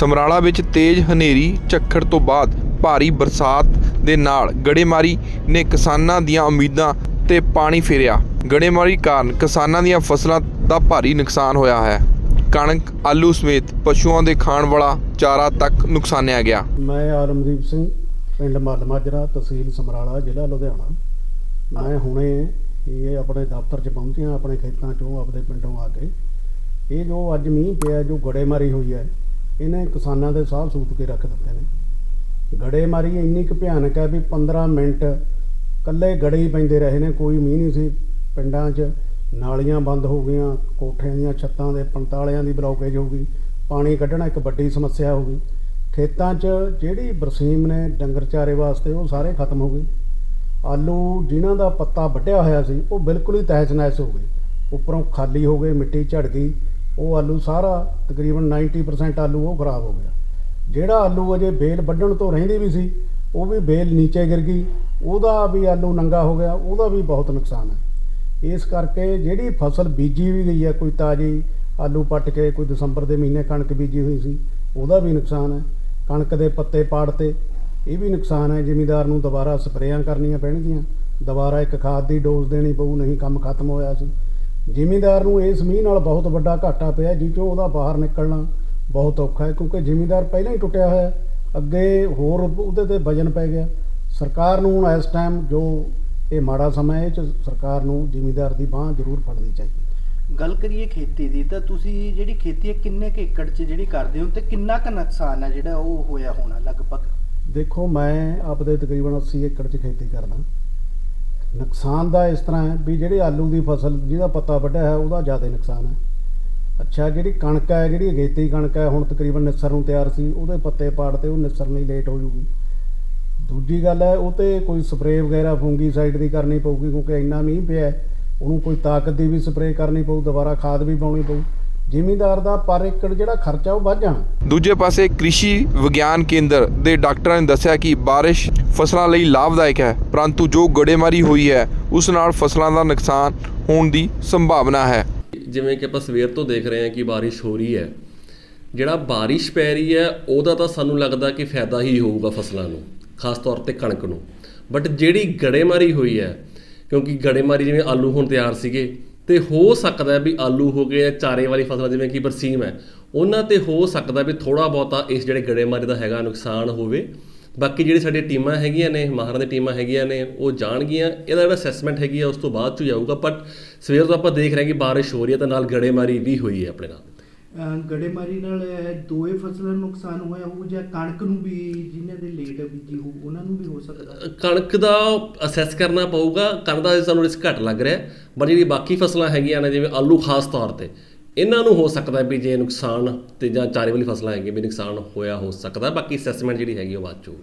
ਸਮਰਾਲਾ ਵਿੱਚ ਤੇਜ਼ ਹਨੇਰੀ ਝੱਖੜ ਤੋਂ ਬਾਅਦ ਭਾਰੀ ਬਰਸਾਤ ਦੇ ਨਾਲ ਗੜੇਮਾਰੀ ਨੇ ਕਿਸਾਨਾਂ ਦੀਆਂ ਉਮੀਦਾਂ ਤੇ ਪਾਣੀ ਫੇਰਿਆ। ਗੜੇਮਾਰੀ ਕਾਰਨ ਕਿਸਾਨਾਂ ਦੀਆਂ ਫਸਲਾਂ ਦਾ ਭਾਰੀ ਨੁਕਸਾਨ ਹੋਇਆ ਹੈ। ਕਣਕ, ਆਲੂ ਸਮੇਤ ਪਸ਼ੂਆਂ ਦੇ ਖਾਣ ਵਾਲਾ ਚਾਰਾ ਤੱਕ ਨੁਕਸਾਨਿਆ ਗਿਆ। ਮੈਂ ਆਰਮਦੀਪ ਸਿੰਘ, ਪਿੰਡ ਮਲਮਾਜਰਾ, ਤਹਿਸੀਲ ਸਮਰਾਲਾ, ਜ਼ਿਲ੍ਹਾ ਲੁਧਿਆਣਾ। ਮੈਂ ਹੁਣੇ ਇਹ ਆਪਣੇ ਦਫ਼ਤਰ 'ਚ ਪਹੁੰਚਿਆ, ਆਪਣੇ ਖੇਤਾਂ 'ਚੋਂ, ਆਪਣੇ ਪਿੰਡੋਂ ਆ ਕੇ। ਇਹ ਜੋ ਅੱਜ ਮੀਂਹ ਪਿਆ, ਜੋ ਗੜੇਮਾਰੀ ਹੋਈ ਹੈ ਇਹਨੇ ਕਿਸਾਨਾਂ ਦੇ ਸਾਹ ਸੂਤ ਕੇ ਰੱਖ ਦਿੱਤੇ ਨੇ। ਗੜੇਮਾਰੀ ਇੰਨੀ ਕੁ ਭਿਆਨਕ ਹੈ ਵੀ 15 ਮਿੰਟ ਕੱਲੇ ਗੜੇ ਹੀ ਪੈਂਦੇ ਰਹੇ ਨੇ, ਕੋਈ ਮੀਂਹ ਨਹੀਂ ਸੀ ਪਿੰਡਾਂ 'ਚ। ਨਾਲੀਆਂ ਬੰਦ ਹੋ ਗਈਆਂ, ਕੋਠਿਆਂ ਦੀਆਂ ਛੱਤਾਂ ਦੇ ਪੰਤਾਲਿਆਂ ਦੀ ਬਲੌਕੇਜ ਹੋ ਗਈ, ਪਾਣੀ ਕੱਢਣਾ ਇੱਕ ਵੱਡੀ ਸਮੱਸਿਆ ਹੋ ਗਈ। ਖੇਤਾਂ 'ਚ ਜਿਹੜੀ ਬਰਸੀਮ ਨੇ ਡੰਗਰ ਚਾਰੇ ਵਾਸਤੇ, ਉਹ ਸਾਰੇ ਖਤਮ ਹੋ ਗਏ। ਆਲੂ ਜਿਨ੍ਹਾਂ ਦਾ ਪੱਤਾ ਵੱਢਿਆ ਹੋਇਆ ਸੀ, ਉਹ ਬਿਲਕੁਲ ਹੀ ਤਹਿਸ ਨਹਿਸ ਹੋ ਗਏ। ਉੱਪਰੋਂ ਖਾਲੀ ਹੋ ਗਏ, ਮਿੱਟੀ ਝੜ ਗਈ। ਉਹ ਆਲੂ ਸਾਰਾ ਤਕਰੀਬਨ 90% ਆਲੂ ਉਹ ਖਰਾਬ ਹੋ ਗਿਆ। ਜਿਹੜਾ ਆਲੂ ਅਜੇ ਬੇਲ ਵੱਢਣ ਤੋਂ ਰਹਿੰਦੀ ਵੀ ਸੀ, ਉਹ ਵੀ ਬੇਲ ਨੀਚੇ ਗਿਰ ਗਈ, ਉਹਦਾ ਵੀ ਆਲੂ ਨੰਗਾ ਹੋ ਗਿਆ, ਉਹਦਾ ਵੀ ਬਹੁਤ ਨੁਕਸਾਨ ਹੈ। ਇਸ ਕਰਕੇ ਜਿਹੜੀ ਫਸਲ ਬੀਜੀ ਵੀ ਗਈ ਹੈ, ਕੋਈ ਤਾਜੀ ਆਲੂ ਪੱਟ ਕੇ, ਕੋਈ ਦਸੰਬਰ ਦੇ ਮਹੀਨੇ ਕਣਕ ਬੀਜੀ ਹੋਈ ਸੀ, ਉਹਦਾ ਵੀ ਨੁਕਸਾਨ ਹੈ। ਕਣਕ ਦੇ ਪੱਤੇ ਪਾੜਤੇ, ਇਹ ਵੀ ਨੁਕਸਾਨ ਹੈ, ਜ਼ਿਮੀਦਾਰ ਨੂੰ ਦੁਬਾਰਾ ਸਪਰੇਆਂ ਕਰਨੀਆਂ ਪੈਣਗੀਆਂ। ਦੁਬਾਰਾ ਇੱਕ ਖਾਦ ਦੀ ਡੋਜ਼ ਦੇਣੀ ਪਊ, ਨਹੀਂ ਕੰਮ ਖਤਮ ਹੋਇਆ ਸੀ। ਜ਼ਿਮੀਦਾਰ ਨੂੰ ਇਸ ਮੀਂਹ ਨਾਲ ਬਹੁਤ ਵੱਡਾ ਘਾਟਾ ਪਿਆ ਜਿੱਚੋਂ ਉਹਦਾ ਬਾਹਰ ਨਿਕਲਣਾ ਬਹੁਤ ਔਖਾ ਹੈ ਕਿਉਂਕਿ ਜ਼ਿਮੀਦਾਰ ਪਹਿਲਾਂ ਹੀ ਟੁੱਟਿਆ ਹੋਇਆ ਹੈ। ਅੱਗੇ ਹੋਰ ਉਹਦੇ ਤੇ ਵਜਨ ਪੈ ਗਿਆ। ਸਰਕਾਰ ਨੂੰ ਹੁਣ ਇਸ ਟਾਈਮ ਜੋ ਇਹ ਮਾੜਾ ਸਮਾਂ ਹੈ ਚ ਸਰਕਾਰ ਨੂੰ ਜ਼ਿਮੀਦਾਰ ਦੀ ਬਾਹ ਜ਼ਰੂਰ ਫੜਨੀ ਚਾਹੀਦੀ ਗੱਲ ਕਰੀਏ ਖੇਤੀ ਦੀ ਤਾਂ ਤੁਸੀਂ ਜਿਹੜੀ ਖੇਤੀ ਹੈ ਕਿੰਨੇ ਕੁ ਏਕੜ 'ਚ ਜਿਹੜੀ ਕਰਦੇ ਹੋ ਤੇ ਕਿੰਨਾ ਕੁ ਨੁਕਸਾਨ ਹੈ ਜਿਹੜਾ ਉਹ ਹੋਇਆ ਹੋਣਾ ਲਗਭਗ? ਦੇਖੋ ਮੈਂ ਆਪਦੇ ਤਕਰੀਬਨ 80 ਏਕੜ 'ਚ ਖੇਤੀ ਕਰਦਾ। ਨੁਕਸਾਨ ਦਾ ਇਸ ਤਰ੍ਹਾਂ ਹੈ ਵੀ ਜਿਹੜੇ ਆਲੂ ਦੀ ਫਸਲ ਜਿਹਦਾ ਪੱਤਾ ਵੱਢਿਆ ਹੈ ਉਹਦਾ ਜ਼ਿਆਦਾ ਨੁਕਸਾਨ ਹੈ। ਅੱਛਾ, ਜਿਹੜੀ ਕਣਕ ਹੈ, ਜਿਹੜੀ ਅਗੇਤੀ ਕਣਕ ਹੈ, ਹੁਣ ਤਕਰੀਬਨ ਨਿਸਰ ਨੂੰ ਤਿਆਰ ਸੀ, ਉਹਦੇ ਪੱਤੇ ਪਾੜ ਤੇ ਉਹ ਨਿਸਰ ਨਹੀਂ ਲੇਟ ਹੋ ਜੂਗੀ। ਦੂਜੀ ਗੱਲ ਹੈ, ਉਹ ਤੇ ਕੋਈ ਸਪਰੇਅ ਵਗੈਰਾ ਫੁੰਗੀਸਾਈਡ ਦੀ ਕਰਨੀ ਪਊਗੀ ਕਿਉਂਕਿ ਇੰਨਾ ਮੀਂਹ ਪਿਆ ਉਹਨੂੰ ਕੋਈ ਤਾਕਤ ਦੀ ਵੀ ਸਪਰੇਅ ਕਰਨੀ ਪਊ, ਦੁਬਾਰਾ ਖਾਦ ਵੀ ਪਾਉਣੀ ਪਊ। ਜ਼ਿਮੀਂਦਾਰ ਦਾ ਪਰ ਏਕੜ ਜਿਹੜਾ ਖਰਚਾ ਉਹ ਵੱਧ ਜਾਣਾ। ਦੂਜੇ ਪਾਸੇ ਕ੍ਰਿਸ਼ੀ ਵਿਗਿਆਨ ਕੇਂਦਰ ਦੇ ਡਾਕਟਰਾਂ ਨੇ ਦੱਸਿਆ ਕਿ ਬਾਰਿਸ਼ ਫਸਲਾਂ ਲਈ ਲਾਭਦਾਇਕ ਹੈ ਪਰੰਤੂ ਜੋ ਗੜੇਮਾਰੀ ਹੋਈ ਹੈ ਉਸ ਨਾਲ ਫਸਲਾਂ ਦਾ ਨੁਕਸਾਨ ਹੋਣ ਦੀ ਸੰਭਾਵਨਾ ਹੈ। ਜਿਵੇਂ ਕਿ ਆਪਾਂ ਸਵੇਰ ਤੋਂ ਦੇਖ ਰਹੇ ਹਾਂ ਕਿ ਬਾਰਿਸ਼ ਹੋ ਰਹੀ ਹੈ ਜਿਹੜਾ ਬਾਰਿਸ਼ ਪੈ ਰਹੀ ਹੈ ਉਹਦਾ ਤਾਂ ਸਾਨੂੰ ਲੱਗਦਾ ਕਿ ਫਾਇਦਾ ਹੀ ਹੋਊਗਾ ਫਸਲਾਂ ਨੂੰ ਖਾਸ ਤੌਰ ਤੇ ਕਣਕ ਨੂੰ। ਬਟ ਜਿਹੜੀ ਗੜੇਮਾਰੀ ਹੋਈ ਹੈ ਕਿਉਂਕਿ ਗੜੇਮਾਰੀ ਜਿਵੇਂ ਆਲੂ ਹੁਣ ਤਿਆਰ ਸੀਗੇ ਤੇ ਹੋ ਸਕਦਾ ਵੀ ਆਲੂ ਹੋ ਗਏ ਜਾਂ ਚਾਰੇ ਵਾਲੀ ਫਸਲਾਂ ਜਿਵੇਂ ਕਿ ਬਰਸੀਮ ਹੈ, ਉਹਨਾਂ ਤੇ ਹੋ ਸਕਦਾ ਵੀ ਥੋੜਾ ਬਹੁਤਾ ਇਸ ਜਿਹੜੇ ਗੜੇਮਾਰੀ ਦਾ ਹੈਗਾ ਨੁਕਸਾਨ ਹੋਵੇ। ਬਾਕੀ ਜਿਹੜੀ ਸਾਡੀਆਂ ਟੀਮਾਂ ਹੈਗੀਆਂ ਨੇ, ਮਾਹਰਾਂ ਦੀਆਂ ਟੀਮਾਂ ਹੈਗੀਆਂ ਨੇ, ਉਹ ਜਾਣਗੀਆਂ, ਇਹਦਾ ਜਿਹੜਾ ਅਸੈਸਮੈਂਟ ਹੈਗੀ ਆ, ਉਸ ਤੋਂ ਬਾਅਦ ਚ ਜਾਊਗਾ ਬਟ ਸਵੇਰ ਤੋਂ ਆਪਾਂ ਦੇਖ ਰਹੇ ਹਾਂ ਕਿ ਬਾਰਿਸ਼ ਹੋ ਰਹੀ ਹੈ ਤਾਂ ਨਾਲ ਗੜੇਮਾਰੀ ਵੀ ਹੋਈ ਹੈ ਆਪਣੇ ਨਾਲ। ਗੜੇਮਾਰੀ ਨਾਲ ਇਹ ਦੋਏ ਫਸਲਾਂ ਨੂੰ ਨੁਕਸਾਨ ਹੋਇਆ ਹੋਊ ਜਾਂ ਕਣਕ ਨੂੰ ਵੀ ਜਿਨ੍ਹਾਂ ਦੇ ਲੇਟ ਬੀਜੀ ਹੋ ਉਹਨਾਂ ਨੂੰ ਵੀ ਹੋ ਸਕਦਾ? ਕਣਕ ਦਾ ਅਸੈਸ ਕਰਨਾ ਪਊਗਾ, ਕਣਕ ਦਾ ਸਾਨੂੰ ਰਿਸਕ ਘੱਟ ਲੱਗ ਰਿਹਾ, ਪਰ ਜਿਹੜੀ ਬਾਕੀ ਫਸਲਾਂ ਹੈਗੀਆਂ ਨੇ, ਜਿਵੇਂ ਆਲੂ ਖਾਸ ਤੌਰ ਤੇ, ਇਹਨਾਂ ਨੂੰ ਹੋ ਸਕਦਾ ਵੀ ਜੇ ਨੁਕਸਾਨ ਤੇ ਜਾਂ ਚਾਰੇ ਵਾਲੀ ਫਸਲਾਂ ਹੈਗੀਆਂ ਵੀ ਨੁਕਸਾਨ ਹੋਇਆ ਹੋ ਸਕਦਾ, ਬਾਕੀ ਅਸੈਸਮੈਂਟ ਜਿਹੜੀ ਹੈਗੀ ਉਹ ਬਾਅਦ ਚ ਹੋਊਗੀ।